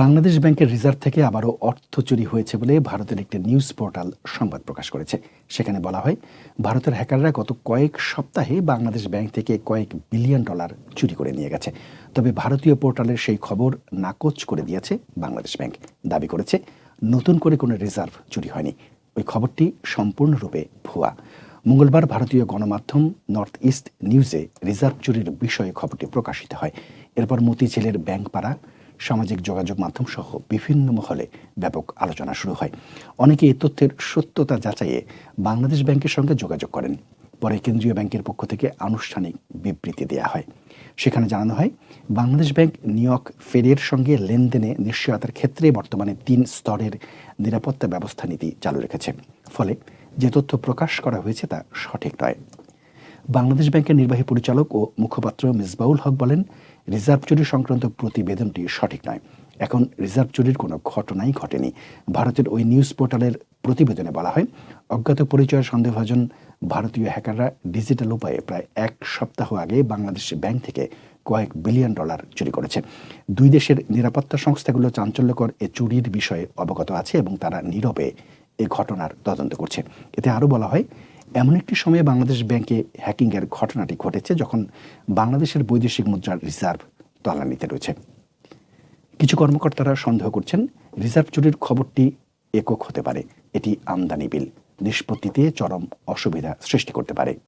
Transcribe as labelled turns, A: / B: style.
A: বাংলাদেশ ব্যাংকের রিজার্ভ থেকে আবারও অর্থ চুরি হয়েছে বলে ভারতের একটি নিউজ পোর্টাল সংবাদ প্রকাশ করেছে। সেখানে বলা হয়, ভারতের হ্যাকাররা গত কয়েক সপ্তাহে বাংলাদেশ ব্যাংক থেকে কয়েক বিলিয়ন ডলার চুরি করে নিয়ে গেছে। তবে ভারতীয় পোর্টালের সেই খবর নাকচ করে দিয়েছে বাংলাদেশ ব্যাংক। দাবি করেছে, নতুন করে কোনো রিজার্ভ চুরি হয়নি। ওই খবরটি সম্পূর্ণরূপে ভুয়া। মঙ্গলবার ভারতীয় গণমাধ্যম নর্থ ইস্ট নিউজে রিজার্ভ চুরির বিষয়ে খবরটি প্রকাশিত হয়। এরপর মতিঝিলের ব্যাংকপাড়া সামাজিক যোগাযোগ মাধ্যম সহ বিভিন্ন মহলে ব্যাপক আলোচনা শুরু হয়। অনেকে এই তথ্যের সত্যতা যাচাইয়ে বাংলাদেশ ব্যাংকের সঙ্গে যোগাযোগ করেন। পরে কেন্দ্রীয় ব্যাংকের পক্ষ থেকে আনুষ্ঠানিক বিবৃতি দেওয়া হয়। সেখানে জানানো হয়, বাংলাদেশ ব্যাংক নিয়ক ফেডের সঙ্গে লেনদেনে নিশ্চয়তার ক্ষেত্রে বর্তমানে তিন স্তরের নিরাপত্তা ব্যবস্থা নীতি চালু রেখেছে। ফলে যে তথ্য প্রকাশ করা হয়েছে তা সঠিক নয়। বাংলাদেশ ব্যাংকের নির্বাহী পরিচালক ও মুখপাত্র মিসবাউল হক বলেন, রিজার্ভ চুরি সংক্রান্ত প্রতিবেদনটি সঠিক নয়। এখন রিজার্ভ চুরির কোনো ঘটনাই ঘটেনি। ভারতের ওই নিউজ পোর্টালের প্রতিবেদনে বলা হয়, অজ্ঞাত পরিচয় সন্দেহভাজন ভারতীয় হ্যাকাররা ডিজিটাল উপায়ে প্রায় এক সপ্তাহ আগে বাংলাদেশ ব্যাংক থেকে কয়েক বিলিয়ন ডলার চুরি করেছে। দুই দেশের নিরাপত্তা সংস্থাগুলো চাঞ্চল্যকর এ চুরির বিষয়ে অবগত আছে এবং তারা নীরবে এ ঘটনার তদন্ত করছে। এতে আরও বলা হয় এমন একটি সময়ে বাংলাদেশ ব্যাংকে হ্যাকিংয়ের ঘটনাটি ঘটেছে যখন বাংলাদেশের বৈদেশিক মুদ্রার রিজার্ভ তলানিতে রয়েছে। কিছু কর্মকর্তারা সন্দেহ করছেন, রিজার্ভ চুরির খবরটি একক হতে পারে। এটি আমদানি বিল, নিষ্পত্তিতে চরম অসুবিধা সৃষ্টি করতে পারে।